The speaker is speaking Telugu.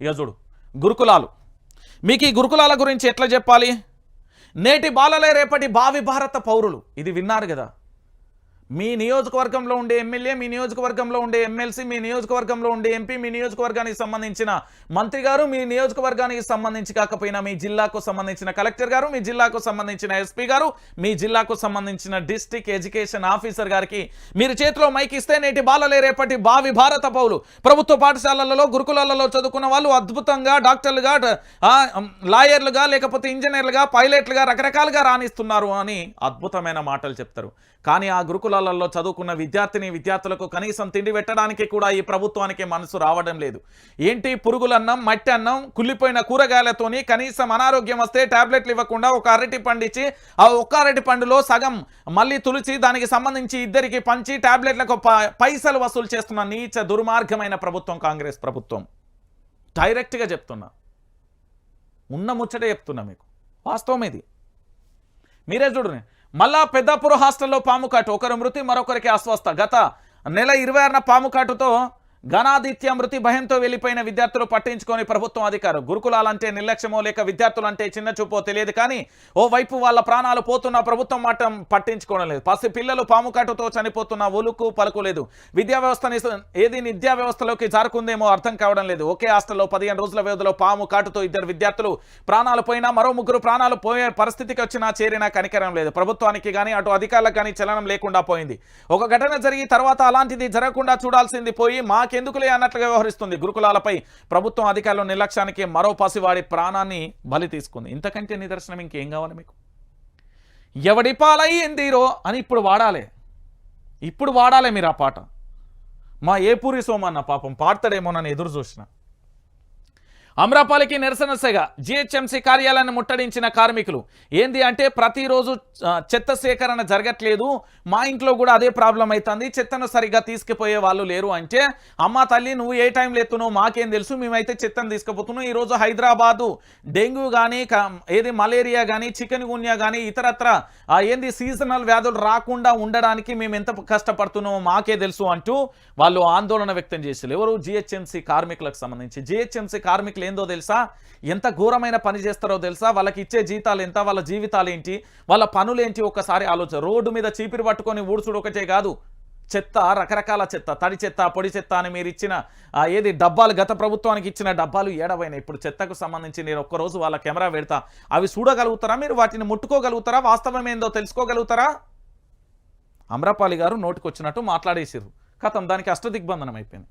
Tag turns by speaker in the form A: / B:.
A: ఇక చూడు గురుకులాలు. మీకు ఈ గురుకులాల గురించి ఎట్లా చెప్పాలి? నేటి బాలలే రేపటి భావి భారత పౌరులు. ఇది విన్నారు కదా. మీ నియోజకవర్గంలో ఉండే ఎమ్మెల్యే మీ నియోజకవర్గంలో ఉండే ఎమ్మెల్సీ మీ నియోజకవర్గంలో ఉండే ఎంపీ మీ నియోజకవర్గానికి సంబంధించిన మంత్రి గారు మీ నియోజకవర్గానికి సంబంధించి కాకపోయినా మీ జిల్లాకు సంబంధించిన కలెక్టర్ గారు మీ జిల్లాకు సంబంధించిన ఎస్పీ గారు మీ జిల్లాకు సంబంధించిన డిస్ట్రిక్ట్ ఎడ్యుకేషన్ ఆఫీసర్ గారికి మీరు చేతిలో మైక్ ఇస్తే నేటి బాలలే రేపటి భావి భారత పౌలు. ప్రభుత్వ పాఠశాలలలో గురుకులాలలో చదువుకున్న వాళ్ళు అద్భుతంగా డాక్టర్లుగా లాయర్లుగా లేకపోతే ఇంజనీర్లుగా పైలట్లుగా రకరకాలుగా రాణిస్తున్నారు అని అద్భుతమైన మాటలు చెప్తారు. కానీ ఆ గురుకుల గురుకులాలలో చదువుకున్న విద్యార్థిని విద్యార్థులకు కనీసం తిండి పెట్టడానికి కూడా ఈ ప్రభుత్వానికి మనసు రావడం లేదు. ఏంటి? పురుగులన్నం మట్టి అన్నం కుళ్ళిపోయిన కూరగాయలతోని కనీసం అనారోగ్యం వస్తే టాబ్లెట్లు ఇవ్వకుండా ఒక అరటి పండిచ్చి ఆ ఒక్క అరటి పండులో సగం మళ్ళీ తులిచి దానికి సంబంధించి ఇద్దరికి పంచి టాబ్లెట్లకు పైసలు వసూలు చేస్తున్న నీచ దుర్మార్గమైన ప్రభుత్వం కాంగ్రెస్ ప్రభుత్వం. డైరెక్ట్గా చెప్తున్నా. ఉన్న ముచ్చటే చెప్తున్నా మీకు. వాస్తవం ఇది. మీరే చూడండి. మళ్ళా పెద్దాపురం హాస్టల్లో పాము కాటు. ఒకరు మృతి మరొకరికి అస్వస్థ. గత నెల ఇరవై ఆరున పాము కాటుతో ఘనాదిత్య మృతి భయంతో వెళ్ళిపోయిన విద్యార్థులు పట్టించుకొని ప్రభుత్వం అధికారు. గురుకులాలంటే నిర్లక్ష్యమో లేక విద్యార్థులంటే చిన్న చూపో తెలియదు కానీ ఓ వైపు వాళ్ళ ప్రాణాలు పోతున్న ప్రభుత్వం మాత్రం పట్టించుకోవడం లేదు. పసి పిల్లలు పాము కాటుతో చనిపోతున్న ఒలుకు పలుకులేదు విద్యా వ్యవస్థని ఏది విద్యా వ్యవస్థలోకి జారుకుందేమో అర్థం కావడం లేదు. ఒకే హాస్టల్లో పదిహేను రోజుల వ్యవధిలో పాము కాటుతో ఇద్దరు విద్యార్థులు ప్రాణాలు పోయినా మరో ముగ్గురు ప్రాణాలు పోయే పరిస్థితికి వచ్చినా చేరినా కనికరం లేదు. ప్రభుత్వానికి కానీ అటు అధికారులకు కానీ చలనం లేకుండా పోయింది. ఒక ఘటన జరిగి తర్వాత అలాంటిది జరగకుండా చూడాల్సింది పోయి మా మాకెందుకులే అన్నట్లుగా వ్యవహరిస్తుంది. గురుకులాలపై ప్రభుత్వం అధికారుల నిర్లక్ష్యానికి మరో పసివాడి ప్రాణాన్ని బలి తీసుకుంది. ఇంతకంటే నిదర్శనం ఇంకేం కావాలి మీకు? ఎవడి పాలయ్యిందిరో అని ఇప్పుడు వాడాలి. ఇప్పుడు వాడాలి మీరు ఆ పాట. మా ఏపూరి సోమన్న పాపం పాడతాడేమోనని ఎదురు చూసిన. అమరాపాలికి నిరసన సెగ. జిహెచ్ఎంసీ కార్యాలయాన్ని ముట్టడించిన కార్మికులు. ఏంది అంటే ప్రతిరోజు చెత్త సేకరణ జరగట్లేదు. మా ఇంట్లో కూడా అదే ప్రాబ్లం అవుతుంది చెత్తను సరిగ్గా తీసుకుపోయే వాళ్ళు లేరు అంటే అమ్మ తల్లి నువ్వు ఏ టైంలో ఎత్తున్నావు మాకేం తెలుసు. మేమైతే చెత్తను తీసుకుపోతున్నావు ఈరోజు హైదరాబాదు డెంగ్యూ కానీ ఏది మలేరియా కానీ చికెన్ గున్యా కానీ ఇతరత్ర ఏంది సీజనల్ వ్యాధులు రాకుండా ఉండడానికి మేము ఎంత కష్టపడుతున్నామో మాకే తెలుసు అంటూ వాళ్ళు ఆందోళన వ్యక్తం చేశారు ఎవరు? జిహెచ్ఎంసీ కార్మికులకు సంబంధించి. జిహెచ్ఎంసీ కార్మికులు ఏందో తెలుసా? ఎంత ఘోరమైన పని చేస్తారో తెలుసా? వాళ్ళకి ఇచ్చే జీతాలు ఎంత? వాళ్ళ జీవితాలు ఏంటి? వాళ్ళ పనులేంటి? ఒక్కసారి ఆలోచన. రోడ్డు మీద చీపిరి పట్టుకొని ఊడ్చుడు ఒకటే కాదు. చెత్త రకరకాల చెత్త తడి చెత్త పొడి చెత్త అని మీరు ఇచ్చిన ఏది డబ్బాలు గత ప్రభుత్వానికి ఇచ్చిన డబ్బాలు ఏడవైనాయి. ఇప్పుడు చెత్తకు సంబంధించి నేను ఒక్కరోజు వాళ్ళ కెమెరా పెడతా. అవి చూడగలుగుతారా మీరు? వాటిని ముట్టుకోగలుగుతారా? వాస్తవం ఏందో తెలుసుకోగలుగుతారా? అమ్రపాలి గారు నోటికి వచ్చినట్టు మాట్లాడేసారు కథం దానికి అష్టదిగ్బంధనం అయిపోయింది.